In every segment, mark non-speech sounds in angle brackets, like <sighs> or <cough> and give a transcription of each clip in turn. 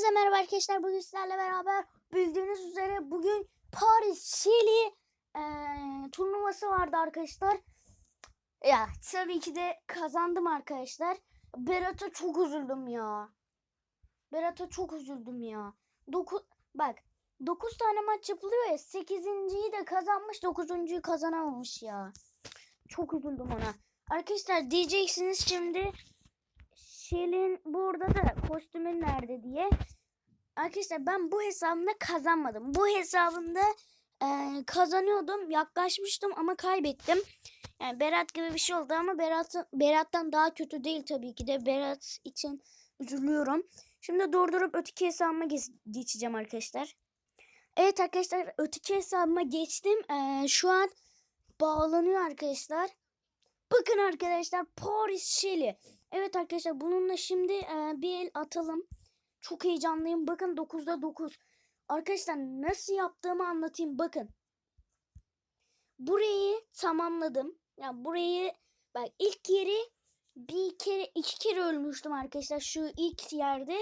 Hepinize merhaba arkadaşlar. Bugün sizlerle beraber bildiğiniz üzere bugün Paris Şili eee, turnuvası vardı arkadaşlar. Ya tabii ki de kazandım arkadaşlar. Berat'a çok üzüldüm ya. Berat'a çok üzüldüm ya. Doku bak 9 tane maç yapılıyor ya 8.yi de kazanmış 9.yu kazanamamış ya. Çok üzüldüm ona. Arkadaşlar diyeceksiniz şimdi Şelin burada da kostümün nerede diye. Arkadaşlar ben bu hesabımda kazanmadım. Bu hesabımda eee, kazanıyordum. Yaklaşmıştım ama kaybettim. Yani Berat gibi bir şey oldu ama Berat, Berat'tan daha kötü değil tabii ki de. Berat için üzülüyorum. Şimdi durdurup öteki hesabıma geç- geçeceğim arkadaşlar. Evet arkadaşlar öteki hesabıma geçtim. Eee, şu an bağlanıyor arkadaşlar. Bakın arkadaşlar Paris Şeli. Evet arkadaşlar bununla şimdi e, bir el atalım. Çok heyecanlıyım. Bakın 9'da 9. Arkadaşlar nasıl yaptığımı anlatayım. Bakın. Burayı tamamladım. Yani burayı bak ilk yeri bir kere iki kere ölmüştüm arkadaşlar. Şu ilk yerde.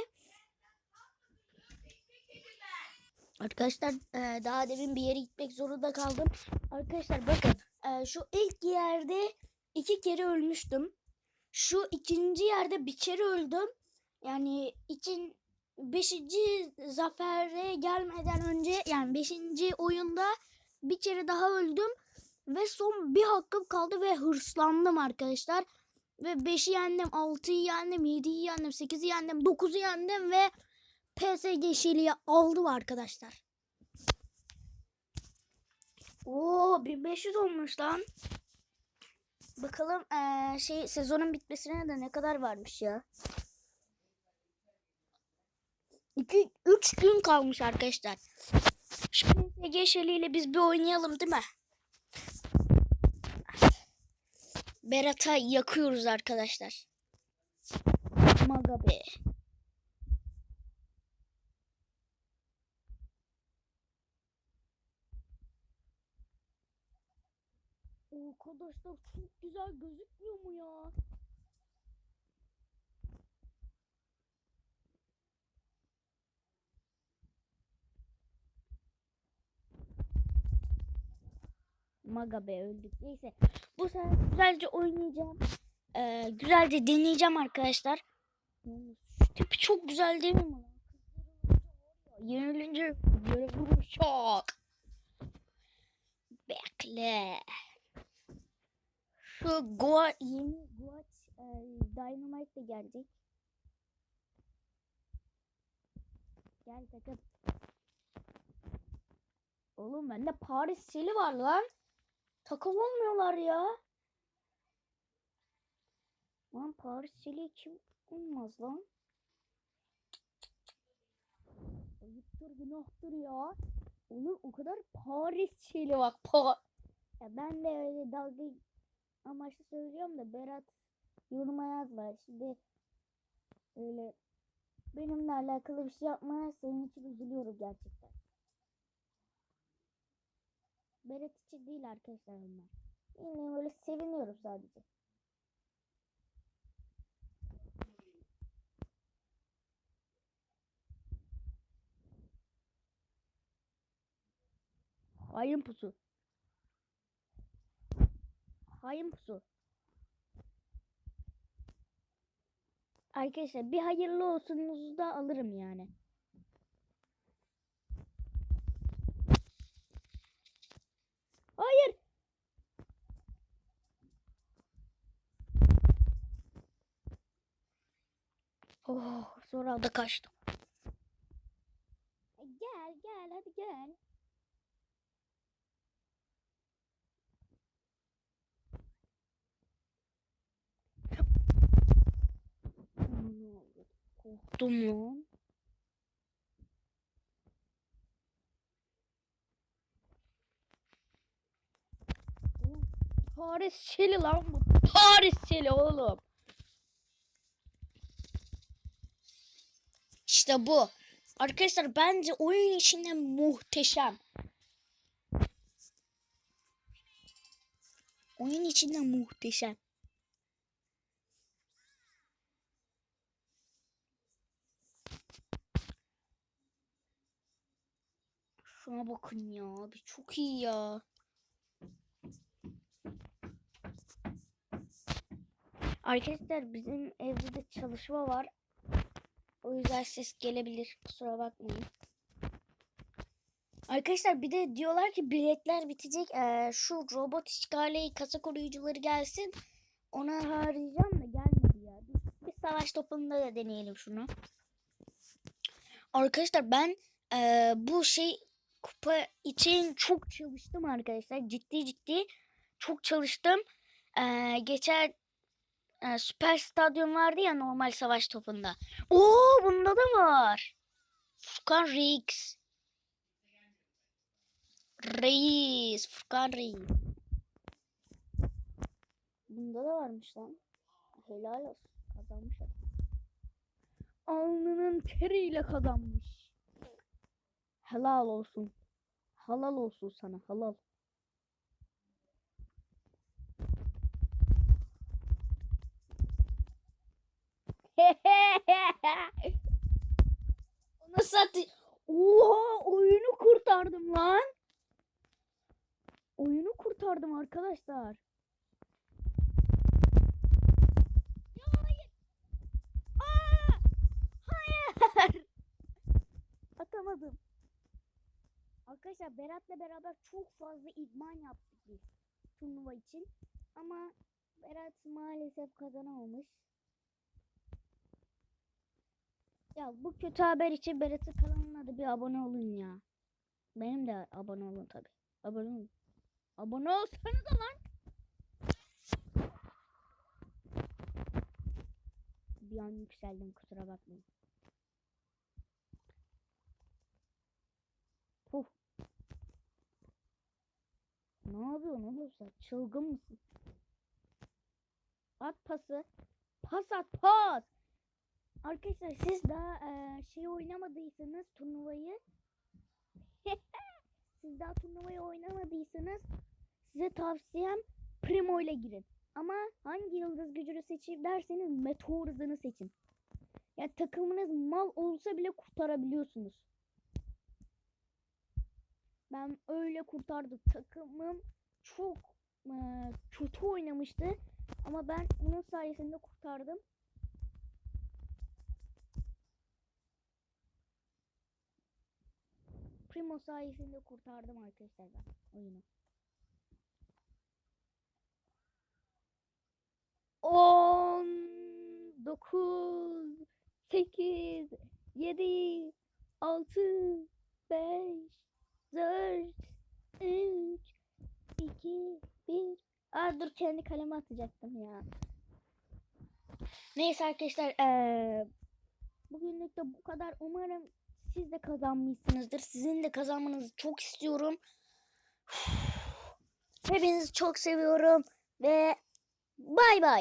Arkadaşlar e, daha demin bir yere gitmek zorunda kaldım. Arkadaşlar bakın e, şu ilk yerde iki kere ölmüştüm. Şu ikinci yerde bir kere öldüm. Yani için beşinci zafere gelmeden önce yani beşinci oyunda bir kere daha öldüm. Ve son bir hakkım kaldı ve hırslandım arkadaşlar. Ve beşi yendim, altıyı yendim, yediyi yendim, sekizi yendim, dokuzu yendim ve PSG Şili'yi aldım arkadaşlar. Oo 1500 olmuş lan. Bakalım eee, şey sezonun bitmesine de ne kadar varmış ya. 2 3 gün kalmış arkadaşlar. PSG Şeli ile biz bir oynayalım değil mi? Berat'a yakıyoruz arkadaşlar. Maga be. Arkadaşlar çok güzel gözükmüyor mu ya? Maga be öldük. Neyse. Bu sefer güzelce oynayacağım. Ee, güzelce deneyeceğim arkadaşlar. Şu tipi çok güzel değil mi? Yenilince böyle vuruşak. Bekle. Şu Goa yeni Goat e, Dynamite de gelecek. Gel takım. Oğlum bende Paris Şeli var lan. Takım olmuyorlar ya. Lan Paris Şeli kim olmaz lan? Ayıptır günahtır ya. Oğlum o kadar Paris Şeli bak. Pa ya ben de öyle dalga amaçlı söylüyorum da Berat yoruma yazma. Şimdi öyle benimle alakalı bir şey yapmaya senin için üzülüyorum gerçekten. Berat için değil arkadaşlar onlar. Yine böyle seviniyorum sadece. Hain pusu. Hain pusu. Arkadaşlar bir hayırlı olsunuzu da alırım yani. Hayır. Oh, sonra da kaçtım. Gel gel hadi gel. Korktum lan. Paris Şeli lan bu. Paris Şeli oğlum. İşte bu. Arkadaşlar bence oyun içinde muhteşem. Oyun içinde muhteşem. Şuna bakın ya abi çok iyi ya. Arkadaşlar bizim evde de çalışma var. O yüzden ses gelebilir. Kusura bakmayın. Arkadaşlar bir de diyorlar ki biletler bitecek. Ee, şu robot işgali kasa koruyucuları gelsin. Ona harcayacağım da gelmedi ya. Bir, bir savaş topunda da deneyelim şunu. Arkadaşlar ben ee, bu şey kupa için çok çalıştım arkadaşlar. Ciddi ciddi çok çalıştım. Ee, geçen e, süper stadyum vardı ya normal savaş topunda. Oo bunda da var. Furkan Reis. Reis. Furkan Reis. Bunda da varmış lan. Helal olsun. Kazanmış adam. Alnının teriyle kazanmış. Helal olsun. Halal olsun sana. Halal. <laughs> Onu satı. Oha oyunu kurtardım lan. Oyunu kurtardım arkadaşlar. Hayır. Hayır. <laughs> Atamadım. Arkadaşlar Berat'la beraber çok fazla idman yaptık biz turnuva için. Ama Berat maalesef kazanamamış. Ya bu kötü haber için Berat'ın kanalına da bir abone olun ya. Benim de abone olun tabi. Abone olun. Abone olsanız lan. Bir an yükseldim kusura bakmayın. Ne yapıyorsun oğlum sen? Çılgın mısın? At pası. Pas at pas. Arkadaşlar siz daha eee, şey oynamadıysanız turnuvayı <laughs> siz daha turnuvayı oynamadıysanız size tavsiyem Primo ile girin. Ama hangi yıldız gücünü seçeyim derseniz meteor hızını seçin. Ya takımınız mal olsa bile kurtarabiliyorsunuz. Ben öyle kurtardım. Takımım çok eee, kötü oynamıştı. Ama ben onun sayesinde kurtardım. Primo sayesinde kurtardım arkadaşlar ben oyunu. 10 9 8 7 6 5 4 3 2 1 Aa dur kendi kaleme atacaktım ya. Neyse arkadaşlar eee bugünlük de bu kadar. Umarım siz de kazanmışsınızdır. Sizin de kazanmanızı çok istiyorum. <sighs> Hepinizi çok seviyorum ve bay bay.